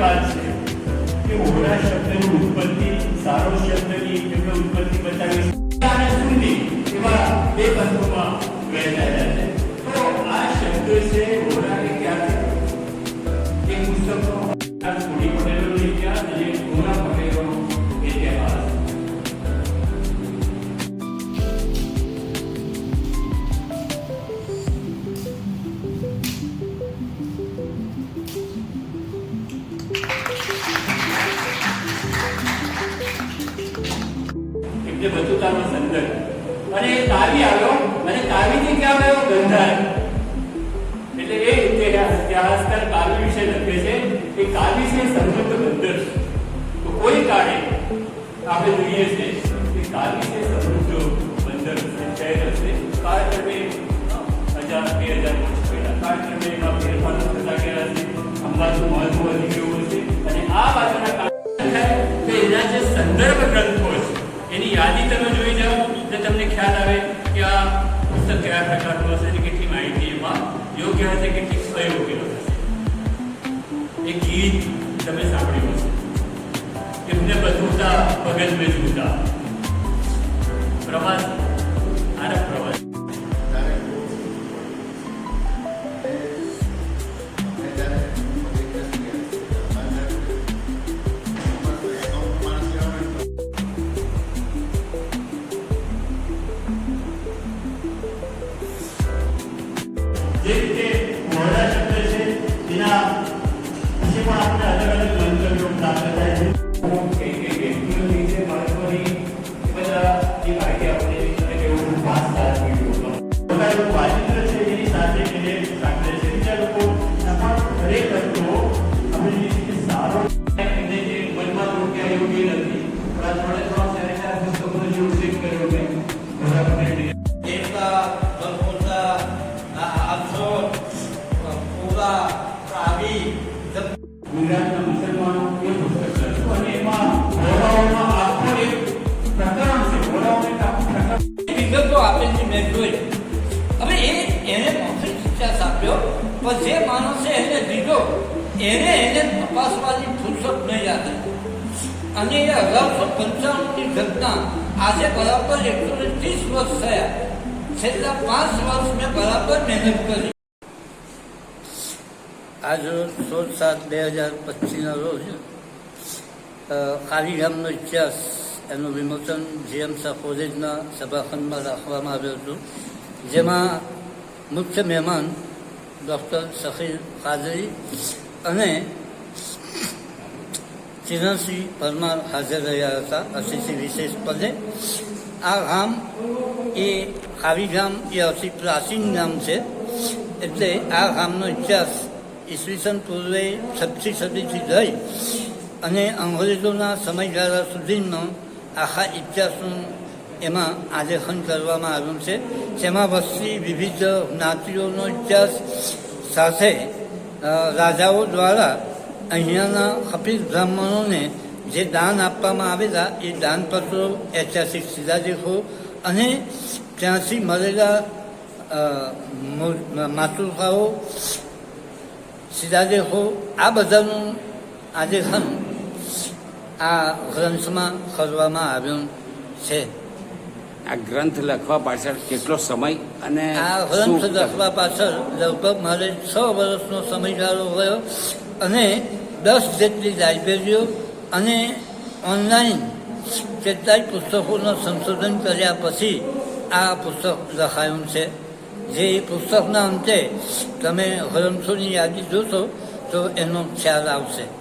વાત છે. કે ઓળા શબ્દની ઉત્પત્તિ સારો શબ્દની એટલે ઉત્પત્તિ એટલે બધું સંદર્ભ અને એ કાવી આવ્યો અને કાવીથી ક્યાં આવ્યો? ગંધાર. એટલે એ રીતે ઇતિહાસકાર કાવી વિશે લખે છે. કે કાવી છે સમૃદ્ધ બંદર તો કોઈ કાળે આપણે જોઈએ છે કે કાવી છે સમૃદ્ધ બંદર શહેર હશે. કાળક્રમે હજાર, બે હજાર વર્ષ પહેલા કાળક્રમે એમાં ફેરફારો થતા ગયા છે અંબાનું મહત્વ વધી ગયું છે અને આ બાજુના કાળ એના જે સંદર્ભ એની યાદી તમે જોઈ જાઓ એટલે તમને ખ્યાલ આવે કે આ પુસ્તક કયા પ્રકારનું હશે અને કેટલી માહિતી એમાં યોગ્ય હશે, કેટલી અયોગ્ય હશે એ ગીત તમે સાંભળ્યું હશે. એમને બધું ભગત મેં જૂતા. પ્રવાસ જે રીતે મોડા શબ્દ છે એના વિશે પણ આપણે અલગ અલગ મંતવ્યો પ્રાપ્ત થાય છે કઈ કઈ વ્યક્તિઓ વિશે પ્રકરણ છે. એને મૌખિક એને એને તપાસવાની ફુરસત નહીં અને એ અઢારસો પંચાણુંની ઘટના આજે બરાબર એકસો ને ત્રીસ વર્ષ થયા. છેલ્લા પાંચ વર્ષ મેં બરાબર મહેનત કરી. આજ સોળ સાત બે હજાર પચીસના રોજ કાલીગામનો ઇતિહાસ એનું વિમોચન જીએમ શાહ કોલેજના સભાખંડમાં રાખવામાં આવ્યું હતું, જેમાં મુખ્ય મહેમાન ડૉક્ટર સખીર કાદરી અને ચિરણસિંહ પરમાર હાજર રહ્યા હતા, અતિથિ વિશેષ પદે. આ ગામ એ ખાવી એ અતિ પ્રાચીન ગામ છે, એટલે આ ગામનો ઇતિહાસ ઈસવીસન પૂર્વે છઠ્ઠી સદીથી લઈ અને અંગ્રેજોના સમયગાળા સુધીનો આખા ઇતિહાસનું એમાં આલેખન કરવામાં આવ્યું છે. જેમાં વસ્તી વિવિધ જ્ઞાતિઓનો ઇતિહાસ સાથે રાજાઓ દ્વારા અહીંયાના ખપીર બ્રાહ્મણોને જે દાન આપવામાં આવેલા એ દાનપત્રો ઐતિહાસિક શિલાલેખો અને ત્યાંથી મળેલા અ, મૂ- હો આ બધાનું આલેખન આ ગ્રંથમાં કરવામાં આવ્યું છે. આ ગ્રંથ લખવા પાછળ કેટલો સમય અને આ ગ્રંથ લખવા પાછળ લગભગ મારે છ વર્ષનો સમયગાળો ગયો અને દસ જેટલી લાઇબ્રેરીઓ અને ઓનલાઈન કેટલાય પુસ્તકોનું સંશોધન કર્યા પછી આ પુસ્તક લખાયું છે. જે પુસ્તકના અંતે તમે હરમસોની યાદી જોશો તો એનો ખ્યાલ આવશે.